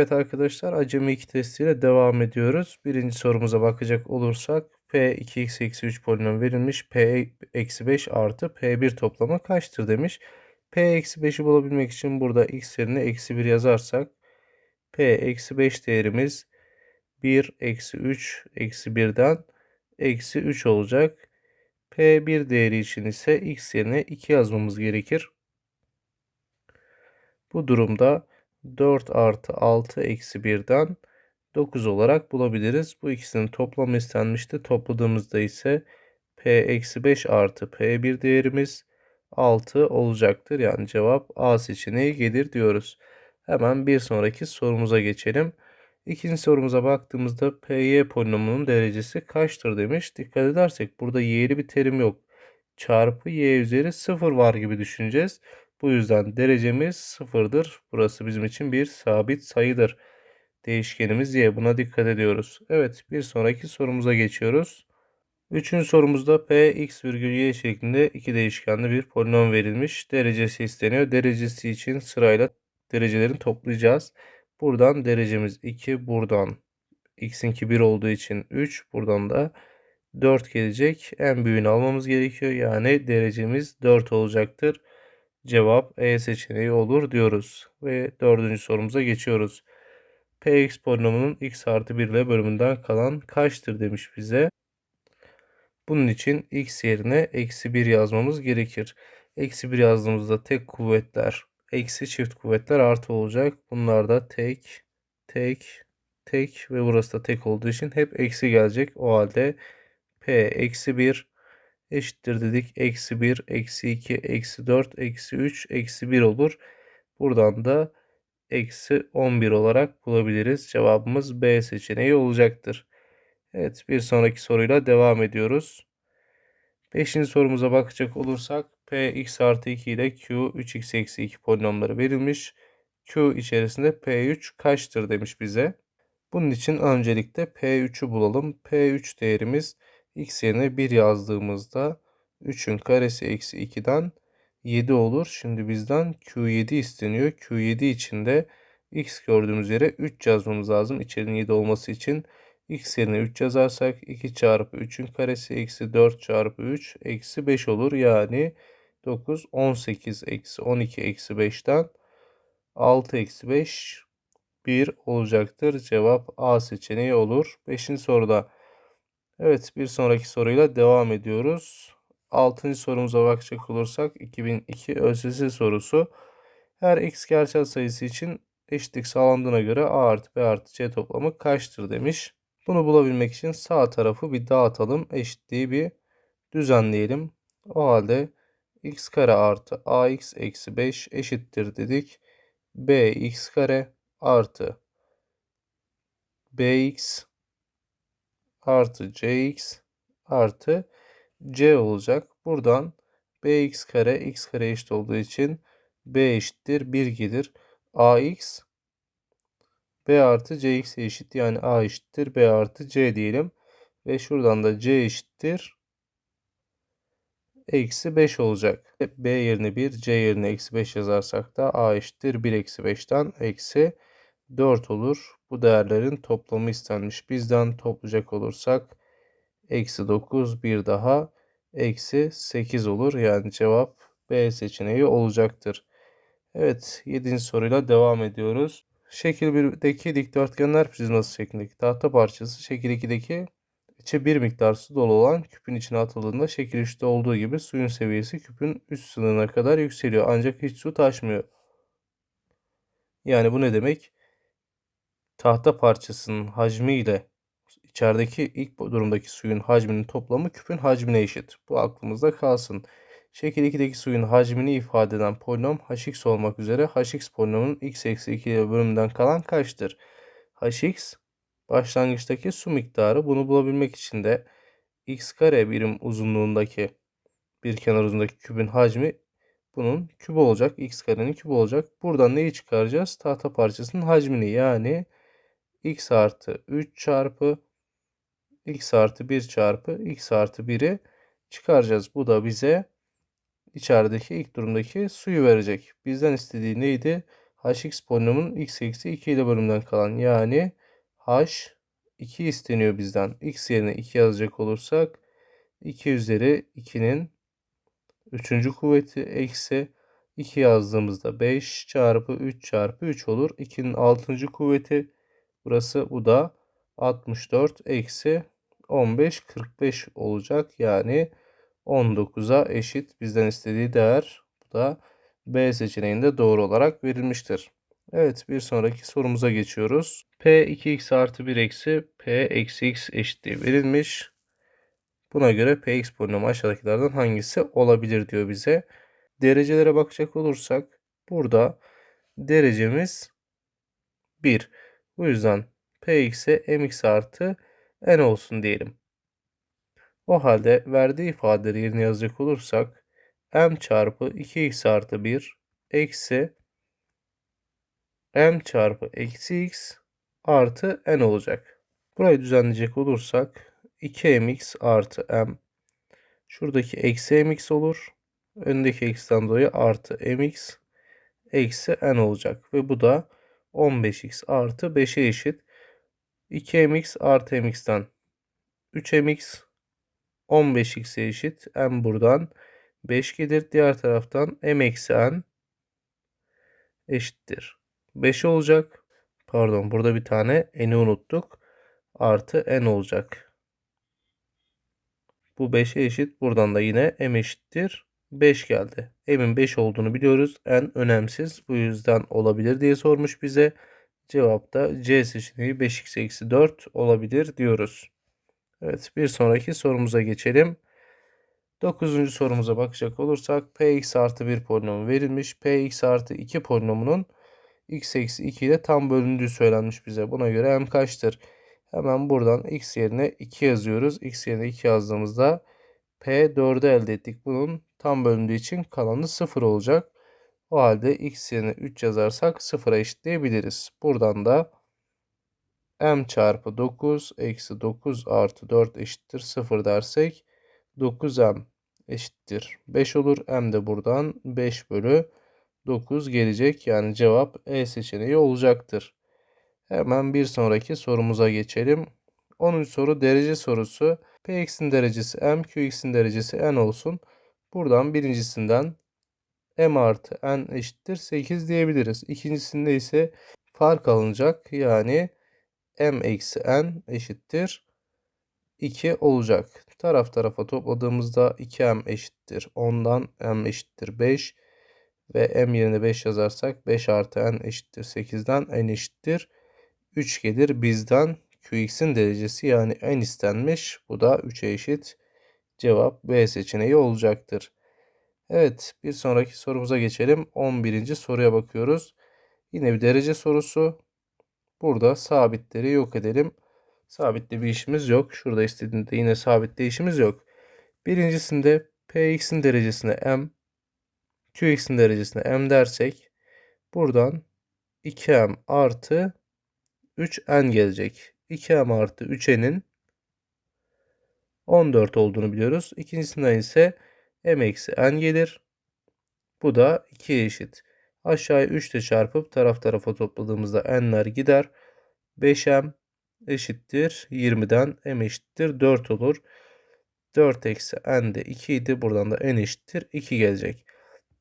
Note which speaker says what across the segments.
Speaker 1: Evet arkadaşlar acemi 2 testiyle devam ediyoruz. Birinci sorumuza bakacak olursak P 2x eksi 3 polinom verilmiş. P eksi 5 artı P1 toplamı kaçtır demiş. P eksi 5'i bulabilmek için burada x yerine eksi 1 yazarsak P eksi 5 değerimiz 1 eksi 3 eksi 1'den eksi 3 olacak. P1 değeri için ise x yerine 2 yazmamız gerekir. Bu durumda 4 artı 6 eksi 1'den 9 olarak bulabiliriz. Bu ikisinin toplamı istenmişti. Topladığımızda ise P eksi 5 artı P1 değerimiz 6 olacaktır. Yani cevap A seçeneği gelir diyoruz. Hemen bir sonraki sorumuza geçelim. İkinci sorumuza baktığımızda PY polinomunun derecesi kaçtır demiş. Dikkat edersek burada y'li bir terim yok. Çarpı y üzeri 0 var gibi düşüneceğiz. Bu yüzden derecemiz sıfırdır. Burası bizim için bir sabit sayıdır. Değişkenimiz y. Buna dikkat ediyoruz. Evet bir sonraki sorumuza geçiyoruz. Üçüncü sorumuzda p x virgül y şeklinde iki değişkenli bir polinom verilmiş. Derecesi isteniyor. Derecesi için sırayla derecelerini toplayacağız. Buradan derecemiz 2. Buradan x'inki 1 olduğu için 3. Buradan da 4 gelecek. En büyüğünü almamız gerekiyor. Yani derecemiz 4 olacaktır. Cevap E seçeneği olur diyoruz. Ve dördüncü sorumuza geçiyoruz. Px polinomunun x artı 1 ile bölümünden kalan kaçtır demiş bize. Bunun için x yerine eksi 1 yazmamız gerekir. Eksi 1 yazdığımızda tek kuvvetler eksi çift kuvvetler artı olacak. Bunlar da tek, tek, tek ve burası da tek olduğu için hep eksi gelecek. O halde p eksi 1 eşittir dedik. Eksi 1, eksi 2, eksi 4, eksi 3, eksi 1 olur. Buradan da eksi 11 olarak bulabiliriz. Cevabımız B seçeneği olacaktır. Evet bir sonraki soruyla devam ediyoruz. Beşinci sorumuza bakacak olursak p x artı 2 ile q 3x eksi 2 polinomları verilmiş. q içerisinde p3 kaçtır demiş bize. Bunun için öncelikle p3'ü bulalım. p3 değerimiz x yerine 1 yazdığımızda 3'ün karesi eksi 2'den 7 olur. Şimdi bizden q7 isteniyor. q7 için de x gördüğümüz yere 3 yazmamız lazım. İçerinin 7 olması için x yerine 3 yazarsak 2 çarpı 3'ün karesi eksi 4 çarpı 3 eksi 5 olur. Yani 9 18 eksi 12 eksi 5'ten 6 eksi 5 1 olacaktır. Cevap A seçeneği olur. 5. soruda Evet bir sonraki soruyla devam ediyoruz. 6. sorumuza bakacak olursak 2002 ÖSS sorusu. Her x gerçel sayısı için eşitlik sağlandığına göre a artı b artı c toplamı kaçtır demiş. Bunu bulabilmek için sağ tarafı bir dağıtalım. Eşitliği bir düzenleyelim. O halde x kare artı ax eksi 5 eşittir dedik. bx kare artı bx artı cx artı c olacak. Buradan bx kare x kare eşit olduğu için b eşittir 1 gelir. ax b artı cx eşit yani a eşittir b artı c diyelim. Ve şuradan da c eşittir eksi 5 olacak. b yerine 1 c yerine eksi 5 yazarsak da a eşittir 1 eksi 5'ten eksi 4 olur. Bu değerlerin toplamı istenmiş. Bizden toplayacak olursak eksi 9 bir daha eksi 8 olur. Yani cevap B seçeneği olacaktır. Evet 7. soruyla devam ediyoruz. Şekil 1'deki dikdörtgenler prizması şeklindeki tahta parçası şekil 2'deki içi bir miktar su dolu olan küpün içine atıldığında şekil 3'te olduğu gibi suyun seviyesi küpün üst sınırına kadar yükseliyor. Ancak hiç su taşmıyor. Yani bu ne demek? Tahta parçasının hacmi ile içerideki ilk durumdaki suyun hacminin toplamı küpün hacmine eşit. Bu aklımızda kalsın. Şekil 2'deki suyun hacmini ifade eden polinom hx olmak üzere hx polinomunun x eksi 2 bölümünden kalan kaçtır? hx başlangıçtaki su miktarı. Bunu bulabilmek için de x kare birim uzunluğundaki bir kenar uzunluğundaki küpün hacmi bunun kübü olacak. x karenin kübü olacak. Buradan neyi çıkaracağız? Tahta parçasının hacmini yani x artı 3 çarpı x artı 1 çarpı x artı 1'i çıkaracağız. Bu da bize içerideki ilk durumdaki suyu verecek. Bizden istediği neydi? hx polinomunun x eksi 2 ile bölümden kalan yani h 2 isteniyor bizden. x yerine 2 yazacak olursak 2 üzeri 2'nin 3. kuvveti eksi 2 yazdığımızda 5 çarpı 3 çarpı 3 olur. 2'nin 6. kuvveti burası bu da 64 eksi 15 45 olacak. Yani 19'a eşit bizden istediği değer. Bu da B seçeneğinde doğru olarak verilmiştir. Evet bir sonraki sorumuza geçiyoruz. P 2x artı 1 eksi P eksi x eşitliği verilmiş. Buna göre Px polinomu aşağıdakilerden hangisi olabilir diyor bize. Derecelere bakacak olursak burada derecemiz 1. Bu yüzden Px'e mx artı n olsun diyelim. O halde verdiği ifadeleri yerine yazacak olursak m çarpı 2x artı 1 eksi m çarpı eksi x artı n olacak. Burayı düzenleyecek olursak 2mx artı m şuradaki eksi mx olur. Öndeki eksiden dolayı artı mx eksi n olacak. Ve bu da 15x artı 5'e eşit. 2mx artı mx'ten 3mx 15x'e eşit. m buradan 5 gelir. Diğer taraftan m eksi n eşittir. 5 olacak. Pardon burada bir tane n'i unuttuk. Artı n olacak. Bu 5'e eşit. Buradan da yine m eşittir. 5 geldi. M'in 5 olduğunu biliyoruz. N önemsiz. Bu yüzden olabilir diye sormuş bize. Cevap da C seçeneği 5x eksi 4 olabilir diyoruz. Evet bir sonraki sorumuza geçelim. 9. sorumuza bakacak olursak px artı 1 polinomu verilmiş. px artı 2 polinomunun x eksi 2 ile tam bölündüğü söylenmiş bize. Buna göre m kaçtır? Hemen buradan x yerine 2 yazıyoruz. x yerine 2 yazdığımızda p4'ü elde ettik. Bunun tam bölündüğü için kalanı 0 olacak. O halde x yerine 3 yazarsak 0'a eşitleyebiliriz. Buradan da m çarpı 9 eksi 9 artı 4 eşittir 0 dersek 9m eşittir 5 olur. m de buradan 5 bölü 9 gelecek. Yani cevap E seçeneği olacaktır. Hemen bir sonraki sorumuza geçelim. 10. soru derece sorusu. Px'in derecesi m, Qx'in derecesi n olsun. Buradan birincisinden m artı n eşittir 8 diyebiliriz. İkincisinde ise fark alınacak. Yani m eksi n eşittir 2 olacak. Taraf tarafa topladığımızda 2m eşittir 10'dan m eşittir 5 ve m yerine 5 yazarsak 5 artı n eşittir 8'den n eşittir 3 gelir. Bizden qx'in derecesi yani n istenmiş. Bu da 3'e eşit. Cevap B seçeneği olacaktır. Evet bir sonraki sorumuza geçelim. 11. soruya bakıyoruz. Yine bir derece sorusu. Burada sabitleri yok edelim. Sabitle bir işimiz yok. Şurada istediğinde yine sabitle işimiz yok. Birincisinde px'in derecesine m, qx'in derecesine m dersek buradan 2m artı 3n gelecek. 2m artı 3n'in 14 olduğunu biliyoruz. İkincisinden ise m eksi n gelir. Bu da 2'ye eşit. Aşağıya 3 ile çarpıp taraf tarafa topladığımızda n'ler gider. 5m eşittir 20'den m eşittir 4 olur. 4 eksi n de 2 idi. Buradan da n eşittir 2 gelecek.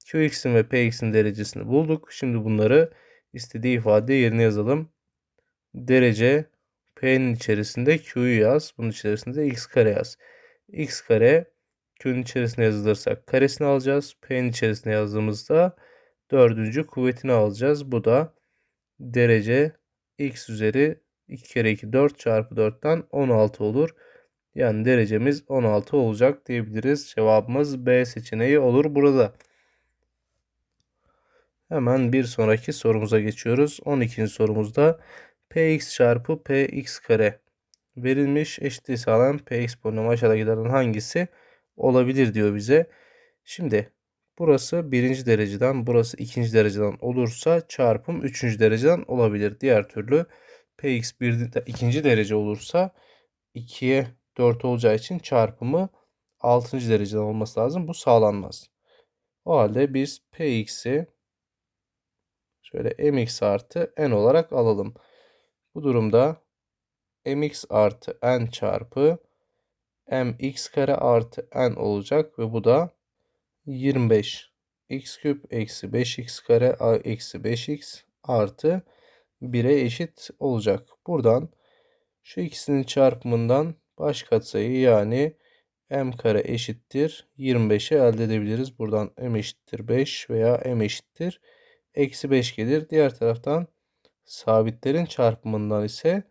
Speaker 1: qx'in ve px'in derecesini bulduk. Şimdi bunları istediği ifade yerine yazalım. Derece p'nin içerisinde q'yu yaz. Bunun içerisinde x kare yaz. x kare q'nun içerisine yazılırsak karesini alacağız. p'nin içerisine yazdığımızda dördüncü kuvvetini alacağız. Bu da derece x üzeri 2 kere 2 4 çarpı 4'ten 16 olur. Yani derecemiz 16 olacak diyebiliriz. Cevabımız B seçeneği olur burada. Hemen bir sonraki sorumuza geçiyoruz. 12. sorumuzda px çarpı px kare verilmiş eşitliği sağlayan px polinomu aşağıdakilerden hangisi olabilir diyor bize. Şimdi burası birinci dereceden burası ikinci dereceden olursa çarpım üçüncü dereceden olabilir. Diğer türlü px bir ikinci derece olursa 2'ye 4 olacağı için çarpımı 6. dereceden olması lazım. Bu sağlanmaz. O halde biz px'i Şöyle mx artı n olarak alalım. Bu durumda mx artı n çarpı mx kare artı n olacak ve bu da 25 x küp eksi 5x kare eksi 5x artı 1'e eşit olacak. Buradan şu ikisinin çarpımından baş katsayı yani m kare eşittir 25'i elde edebiliriz. Buradan m eşittir 5 veya m eşittir eksi 5 gelir. Diğer taraftan sabitlerin çarpımından ise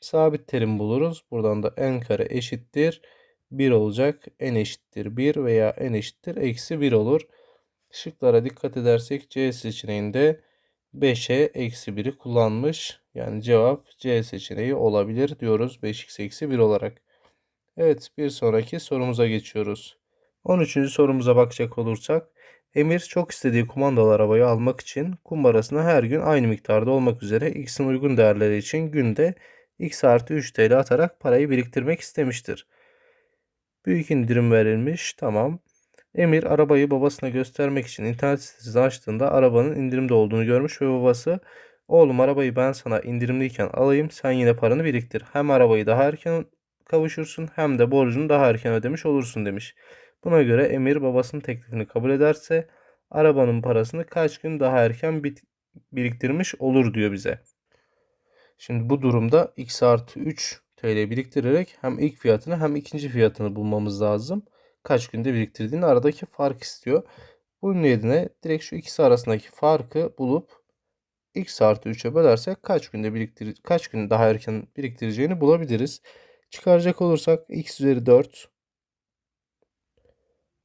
Speaker 1: sabit terim buluruz. Buradan da n kare eşittir 1 olacak. n eşittir 1 veya n eşittir eksi 1 olur. Şıklara dikkat edersek C seçeneğinde 5'e eksi 1'i kullanmış. Yani cevap C seçeneği olabilir diyoruz 5x eksi 1 olarak. Evet bir sonraki sorumuza geçiyoruz. 13. sorumuza bakacak olursak Emir çok istediği kumandalı arabayı almak için kumbarasına her gün aynı miktarda olmak üzere x'in uygun değerleri için günde x artı 3 TL atarak parayı biriktirmek istemiştir. Büyük indirim verilmiş. Tamam. Emir arabayı babasına göstermek için internet sitesini açtığında arabanın indirimde olduğunu görmüş ve babası oğlum arabayı ben sana indirimliyken alayım sen yine paranı biriktir. Hem arabayı daha erken kavuşursun hem de borcunu daha erken ödemiş olursun demiş. Buna göre Emir babasının teklifini kabul ederse arabanın parasını kaç gün daha erken biriktirmiş olur diyor bize. Şimdi bu durumda x artı 3 TL biriktirerek hem ilk fiyatını hem ikinci fiyatını bulmamız lazım. Kaç günde biriktirdiğini aradaki fark istiyor. Bunun yerine direkt şu ikisi arasındaki farkı bulup x artı 3'e bölersek kaç günde biriktir kaç gün daha erken biriktireceğini bulabiliriz. Çıkaracak olursak x üzeri 4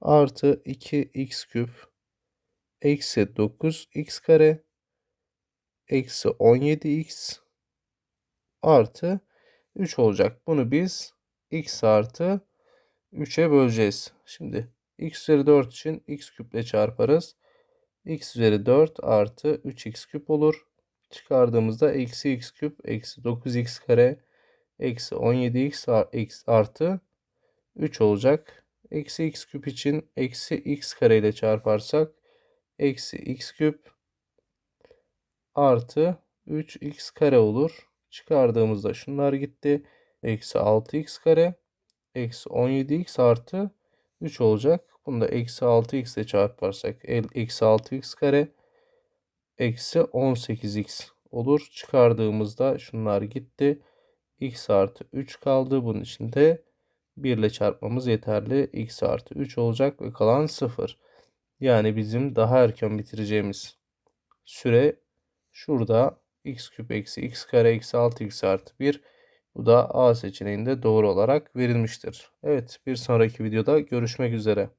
Speaker 1: artı 2x küp eksi 9 x kare eksi 17x artı 3 olacak. Bunu biz x artı 3'e böleceğiz. Şimdi x üzeri 4 için x küple çarparız. x üzeri 4 artı 3x küp olur. Çıkardığımızda eksi x küp eksi 9x kare eksi 17x artı 3 olacak. Eksi x küp için eksi x kare ile çarparsak eksi x küp artı 3x kare olur. Çıkardığımızda şunlar gitti. Eksi 6x kare eksi 17x artı 3 olacak. Bunu da eksi 6x ile çarparsak eksi 6x kare eksi 18x olur. Çıkardığımızda şunlar gitti. x artı 3 kaldı. Bunun içinde 1 ile çarpmamız yeterli. x artı 3 olacak ve kalan 0. Yani bizim daha erken bitireceğimiz süre şurada x küp eksi x kare eksi 6x artı 1. Bu da A seçeneğinde doğru olarak verilmiştir. Evet bir sonraki videoda görüşmek üzere.